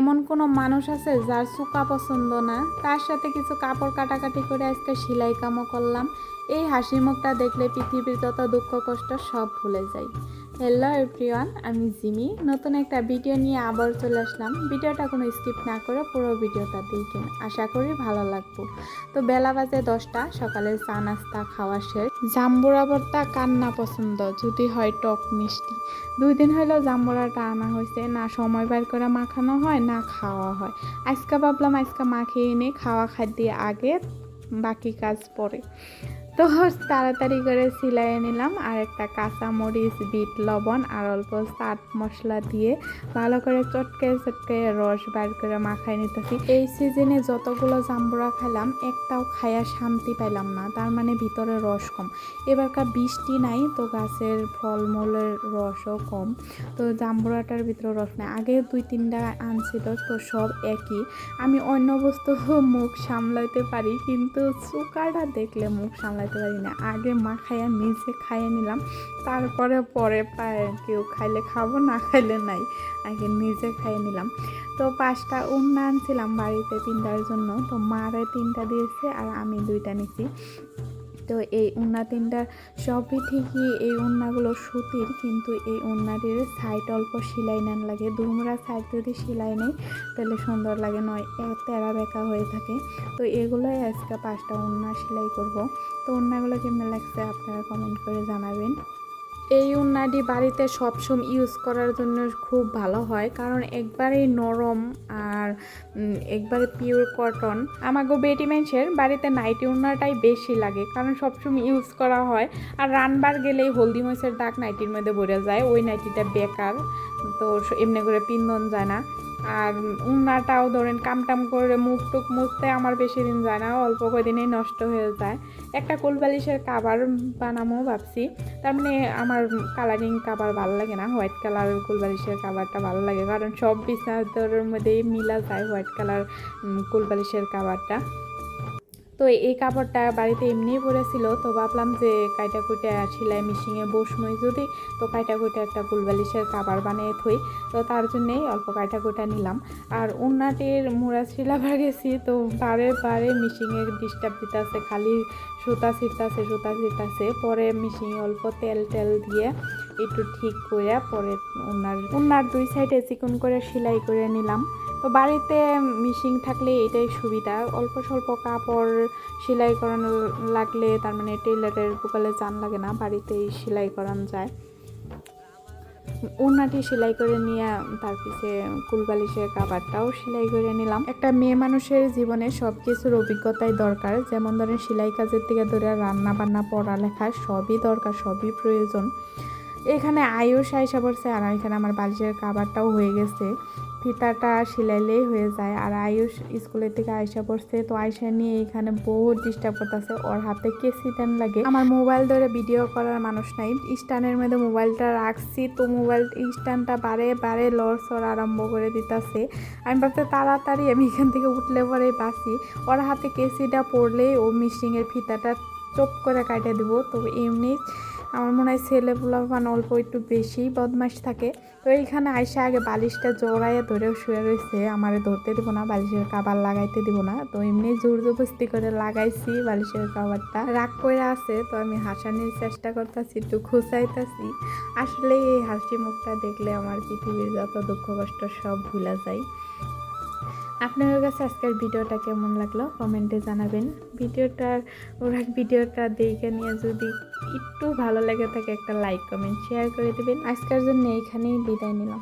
এমন কোনো মানুষ আছে যার সুকা পছন্দ না? তার সাথে কিছু কাপড় কাটাকাটি করে আজকে সেলাই কামও করলাম। এই হাসি মুখটা দেখলে পৃথিবীর যত দুঃখ কষ্ট সব ভুলে যাই। হ্যালো এভরিওয়ান আমি জিমি। নতুন একটা ভিডিও নিয়ে আবার চলে আসলাম। ভিডিওটা কোনো স্কিপ না করে পুরো ভিডিওটা দেখেন। আশা করি ভালো লাগবো। তো বেলা বাজে দশটা। সকালে চা, নাস্তা, খাওয়া শেষ। জাম্বুরা ভর্তা কান্না পছন্দ, যদি হয় টক মিষ্টি। দুই দিন হলো জাম্বুরাটা আনা হয়েছে। না সময় বার করে মাখানো হয়, না খাওয়া হয়। আজকে ভাবলাম আজকে মাখিয়ে এনে খাওয়া খাদ্য আগে বাকি কাজ পরে। তো তাড়াতাড়ি করে সিলাই নিলাম আর একটা কাঁচা মরিচ বিট, লবণ আর অল্প চাট মশলা দিয়ে ভালো করে চটকে চটকে রস বার করে মাখাই নিতেছি। এই সিজনে যতগুলো জাম্বুরা খাইলাম, একটাও খাইয়া শান্তি পাইলাম না, তার মানে ভিতরে রস কম। এবারকার বৃষ্টি নাই, তো গাছের ফলমূলের রসও কম। তো জাম্বুরাটার ভিতরে রস নাই। আগে দুই তিনটা আনছিল, তো সব একই। আমি অন্য বস্তু মুখ সামলাইতে পারি, কিন্তু চুকাটা দেখলে মুখ সামলাইতে পারি না। আগে মা খাইয়া নিজে খাইয়ে নিলাম। তারপরে পরে কেউ খাইলে খাব, না খাইলে নাই। আগে নিজে খাইয়ে নিলাম। তো পাঁচটা উন্না আনছিলাম বাড়িতে তিনটার জন্য। তো মারে তিনটা দিয়েছে আর আমি দুইটা নিছি। তো এই উন্না তিনটা সবই ঠিকই, এই উন্নাগুলো সুতির, কিন্তু এই উন্নাটির সাইড অল্প সেলাই নেন লাগে। দুমরা সাইড যদি সেলাই নেই, তাহলে সুন্দর লাগে, নয় তেরা বেঁকা হয়ে থাকে। তো এগুলোই আজকে পাঁচটা উন্না সেলাই করব। তো উন্নাগুলো কেমন লাগছে, আপনারা কমেন্ট করে জানাবেন। এই উন্নাটি বাড়িতে সবসময় ইউজ করার জন্য খুব ভালো হয়। কারণ একবারেই নরম আর একবারে পিওর কটন আমাগো বেটি ম্যানসের বাড়িতে নাইটি উন্নাটাই বেশি লাগে, কারণ সবসময় ইউজ করা হয়। আর রানবার গেলেই হলদি মরিচের দাগ নাইটির মধ্যে ভরে যায়, ওই নাইটিটা বেকার। তো এমনি করে পিন্দন যায় না। আর উন্নাটাও ধরেন কামটাম করে মুখ টুক মুছতে আমার বেশি দিন যায় না, অল্প কদিনেই নষ্ট হয়ে যায়। একটা কোলবালিশের কাবার বানামো ভাবছি। তার মানে আমার কালারিং কাবার ভালো লাগে না হোয়াইট কালার কুলবালিশের কাবারটা ভালো লাগে, কারণ সব বিছানার মধ্যেই মিলা যায় হোয়াইট কালার কুলবালিশের কাবারটা তো এই কাপড়টা বাড়িতে এমনিই পড়েছিল তো ভাবলাম যে কাইটা কুইটা সেলাই মেশিনে বসমই যদি, তো কাইটা কুইটা একটা কুলবালিশের কাবার বানিয়ে থই, তো তার জন্যেই অল্প কাইটা কুইটা নিলাম। আর উন্নাটির মুড়া শিলাবার গেছি, তো বারে বারে মিশিংয়ের ডিস্টার্ব দিতেছে, খালি সুতা ছিটতাছে সুতা ছিটতাছে, পরে মিশিং অল্প তেল টেল দিয়ে একটু ঠিক করে পরে উন্নার উন্নার দুই সাইডে চিকন করে সেলাই করে নিলাম। তো বাড়িতে মিশিং থাকলে এটাই সুবিধা। অল্প স্বল্প কাপড় সেলাই করানো লাগলে তার মানে টেলারের বুকালে চান লাগে না, বাড়িতেই সেলাই করানো যায়। ওড়নাটি সেলাই করে নিয়ে তার পিছে কুলবালিশের কাবারটাও সেলাই করে নিলাম। একটা মেয়ে মানুষের জীবনে সব কিছুর অভিজ্ঞতাই দরকার। যেমন ধরেন, সেলাই কাজের থেকে ধরে রান্না বান্না পড়ালেখা সবই দরকার, সবই প্রয়োজন। এখানে আয়ুষ আয়সা পড়ছে আর এখানে আমার বালিশের কাবারটাও হয়ে গেছে। ফিতাটা সিলাইলেই হয়ে যায়। আর আয়ুষ স্কুলের থেকে আয়সা পড়ছে। তো আয়সা নিয়ে এখানে বহুত ডিস্টার্ব করতেছে। ওর হাতে কেসি দেন লাগে। আমার মোবাইল ধরে ভিডিও করার মানুষ নাই। স্ট্যান্ডের মধ্যে মোবাইলটা রাখছি তো মোবাইল স্ট্যান্ডটা বারে বারে লড়সড় আরম্ভ করে দিতেছে। আমি ভাবতে তাড়াতাড়ি আমি এখান থেকে উঠলে পরে বাসি ওর হাতে কেসিটা পড়লেই ও মিশিংয়ের ফিতাটা চোপ করে কাটে দিব। তো এমনি আমার মনে হয় ছেলে পোলাপান অল্প একটু বেশি বদমাশ থাকে। তো এইখানে আইসা আগে বালিশটা জোড়াইয়া ধরেও শুয়ে রয়েছে আমার ধরতে দিব না, বালিশের কাবার লাগাইতে দিব না। তো এমনি জোর জবস্তি করে লাগাইছি বালিশের কাবারটা। রাগ করে আছে, তো আমি হাসানির চেষ্টা করতেছি, একটু খুঁচাইতেছি। আসলে এই হাসি মুখটা দেখলে আমার পৃথিবীর যত দুঃখ কষ্ট সব ভুলা যায়। আপনাদের কাছে আজকের ভিডিওটা কেমন লাগল? কমেন্টে জানাবেন। ভিডিওটার, ওরা ভিডিওটা দেখে নিয়ে যদি একটু ভালো লেগে থাকে, একটা লাইক কমেন্ট শেয়ার করে দেবেন। আজকের জন্য এইখানেই বিদায় নিলাম।